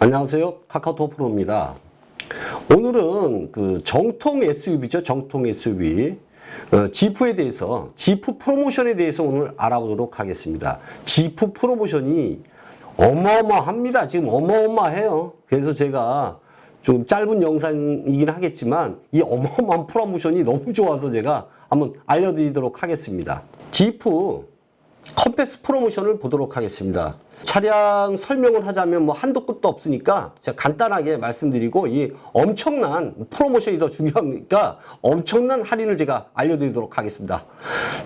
안녕하세요. 카카오톡 프로입니다. 오늘은 그 정통 SUV죠. 정통 SUV. 어, 지프에 대해서, 지프 프로모션에 대해서 오늘 알아보도록 하겠습니다. 지프 프로모션이 어마어마합니다. 지금 어마어마해요. 그래서 제가 좀 짧은 영상이긴 하겠지만 이 어마어마한 프로모션이 너무 좋아서 제가 한번 알려드리도록 하겠습니다. 지프 컴패스 프로모션을 보도록 하겠습니다. 차량 설명을 하자면 뭐 한도 끝도 없으니까 제가 간단하게 말씀드리고 이 엄청난 프로모션이 더 중요하니까 엄청난 할인을 제가 알려드리도록 하겠습니다.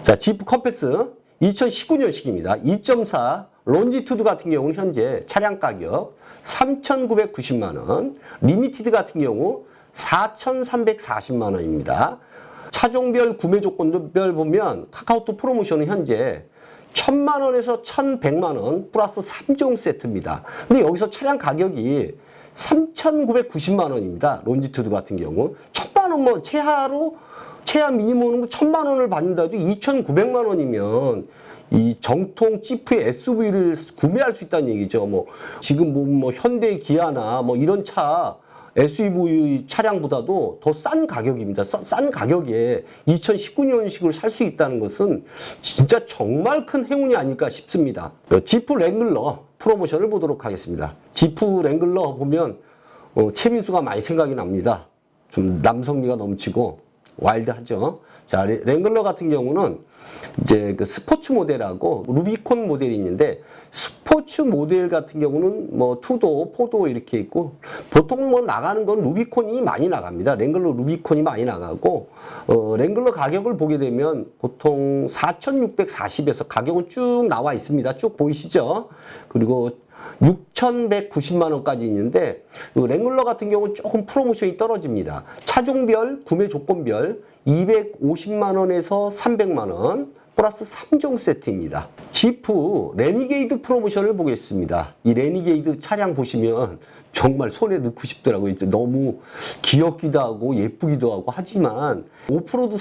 자, 지프 컴패스 2019년식입니다. 2.4 론지투드 같은 경우는 현재 차량 가격 3,990만 원, 리미티드 같은 경우 4,340만 원입니다. 차종별 구매 조건별 보면 카카오톡 프로모션은 현재 1000만 원에서 1100만 원 플러스 3종 세트입니다. 근데 여기서 차량 가격이 3,990만 원입니다. 론지투드 같은 경우 1000만 원 뭐 최하로 최하 미니멈은 1000만 원을 받는다도 2,900만 원이면 이 정통 지프의 SUV를 구매할 수 있다는 얘기죠. 뭐 지금 뭐, 뭐 현대 기아나 뭐 이런 차 SUV 차량보다도 더 싼 가격입니다. 싸- 싼 가격에 2019년식을 살 수 있다는 것은 진짜 정말 큰 행운이 아닐까 싶습니다. 어, 지프 랭글러 프로모션을 보도록 하겠습니다. 지프 랭글러 보면 어, 최민수가 많이 생각이 납니다. 좀 남성미가 넘치고 와일드하죠. 자, 레- 랭글러 같은 경우는 이제 그 스포츠 모델하고 루비콘 모델이 있는데 스포츠 모델 같은 경우는 뭐 투도, 포도 이렇게 있고 보통 뭐 나가는 건 루비콘이 많이 나갑니다. 랭글러 루비콘이 많이 나가고 어, 랭글러 가격을 보게 되면 보통 4,640에서 가격은 쭉 나와 있습니다. 쭉 보이시죠? 그리고 6,190만 원까지 있는데 이 랭글러 같은 경우는 조금 프로모션이 떨어집니다. 차종별 구매 조건별 250만 원에서 300만 원 플러스 3종 세트입니다. 지프 레니게이드 프로모션을 보겠습니다. 이 레니게이드 차량 보시면 정말 손에 넣고 싶더라고요. 너무 귀엽기도 하고 예쁘기도 하고 하지만 오프로드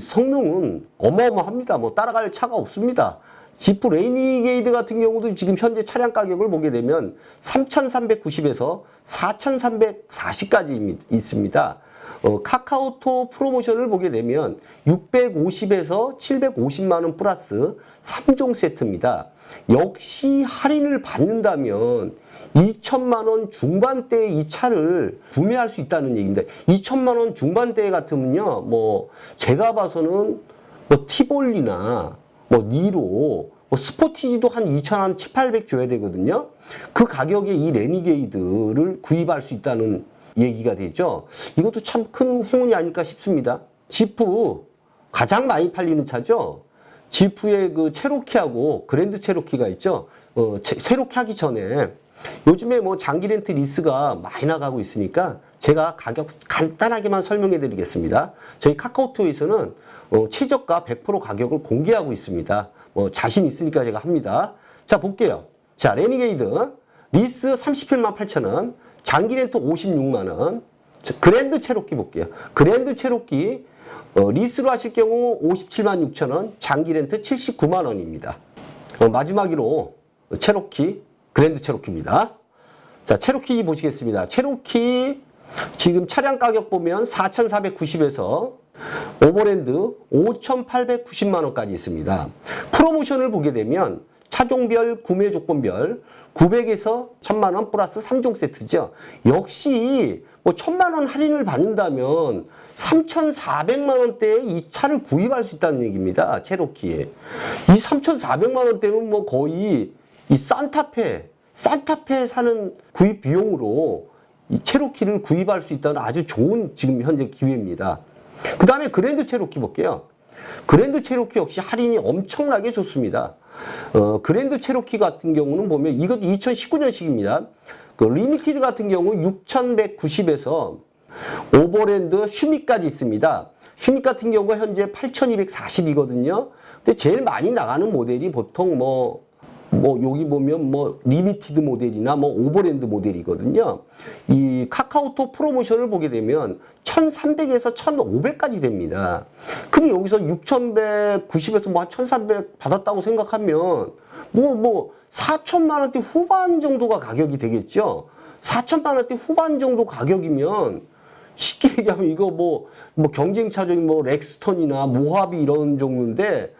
성능은 어마어마합니다. 뭐 따라갈 차가 없습니다. 지프 레이니게이드 같은 경우도 지금 현재 차량 가격을 보게 되면 3,390에서 4,340까지 있습니다. 어, 카카오톡 프로모션을 보게 되면 650에서 750만 원 플러스 3종 세트입니다. 역시 할인을 받는다면 2천만 원 중반대에 이 차를 구매할 수 있다는 얘기입니다. 2천만 원 중반대 같으면요, 뭐 제가 봐서는 뭐 티볼리나 뭐 니로 뭐 스포티지도 한 2천 한 7, 800 줘야 되거든요. 그 가격에 이 레니게이드를 구입할 수 있다는 얘기가 되죠. 이것도 참 큰 행운이 아닐까 싶습니다. 지프 가장 많이 팔리는 차죠. 지프의 그 체로키하고 그랜드 체로키가 있죠. 어, 체- 체로키 하기 전에 요즘에 뭐 장기 렌트 리스가 많이 나가고 있으니까 제가 가격 간단하게만 설명해 드리겠습니다. 저희 카카오톡에서는 어, 최저가 100% 가격을 공개하고 있습니다. 뭐 자신 있으니까 제가 합니다. 자, 볼게요. 자, 레니게이드 리스 37만 8천 원, 장기 렌트 56만 원. 자, 그랜드 체로키 볼게요. 그랜드 체로키 어, 리스로 하실 경우 57만 6천 원, 장기 렌트 79만 원입니다. 어, 마지막으로 체로키 그랜드 체로키입니다. 자, 체로키 보시겠습니다. 체로키 지금 차량 가격 보면 4,490에서 오버랜드 5,890만 원까지 있습니다. 프로모션을 보게 되면 차종별 구매 조건별 900에서 1000만 원 플러스 3종 세트죠. 역시 뭐 1000만 원 할인을 받는다면 3,400만 원대에 이 차를 구입할 수 있다는 얘기입니다. 체로키에. 이 3,400만 원대면 뭐 거의 이 산타페, 산타페 사는 구입 비용으로 이 체로키를 구입할 수 있다는 아주 좋은 지금 현재 기회입니다. 그 다음에 그랜드 체로키 볼게요. 그랜드 체로키 역시 할인이 엄청나게 좋습니다. 어, 그랜드 체로키 같은 경우는 보면 이것도 2019년식입니다. 그 리미티드 같은 경우 6,190에서 오버랜드 슈미까지 있습니다. 슈미 같은 경우가 현재 8,240이거든요. 근데 제일 많이 나가는 모델이 보통 뭐, 뭐, 여기 보면 뭐, 리미티드 모델이나 뭐, 오버랜드 모델이거든요. 이 카카오톡 프로모션을 보게 되면 1,300에서 1,500까지 됩니다. 그럼 여기서 6,190에서 뭐, 한 1,300 받았다고 생각하면 뭐, 뭐, 4천만 원대 후반 정도가 가격이 되겠죠. 4천만 원대 후반 정도 가격이면 쉽게 얘기하면 이거 뭐, 뭐 경쟁차적인 뭐 렉스턴이나 모하비 이런 종류인데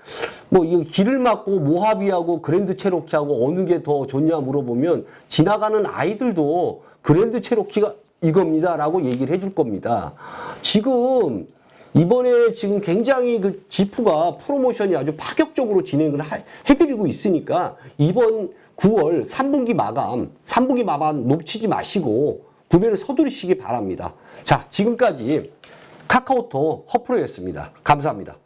뭐 이거 길을 막고 모하비하고 그랜드 체로키하고 어느 게 더 좋냐 물어보면 지나가는 아이들도 그랜드 체로키가 이겁니다 라고 얘기를 해줄 겁니다. 지금 이번에 지금 굉장히 그 지프가 프로모션이 아주 파격적으로 진행을 하- 해드리고 있으니까 이번 9월 3분기 마감, 3분기 마감 놓치지 마시고 구매를 서두르시기 바랍니다. 자, 지금까지 카카오톡 허프로였습니다. 감사합니다.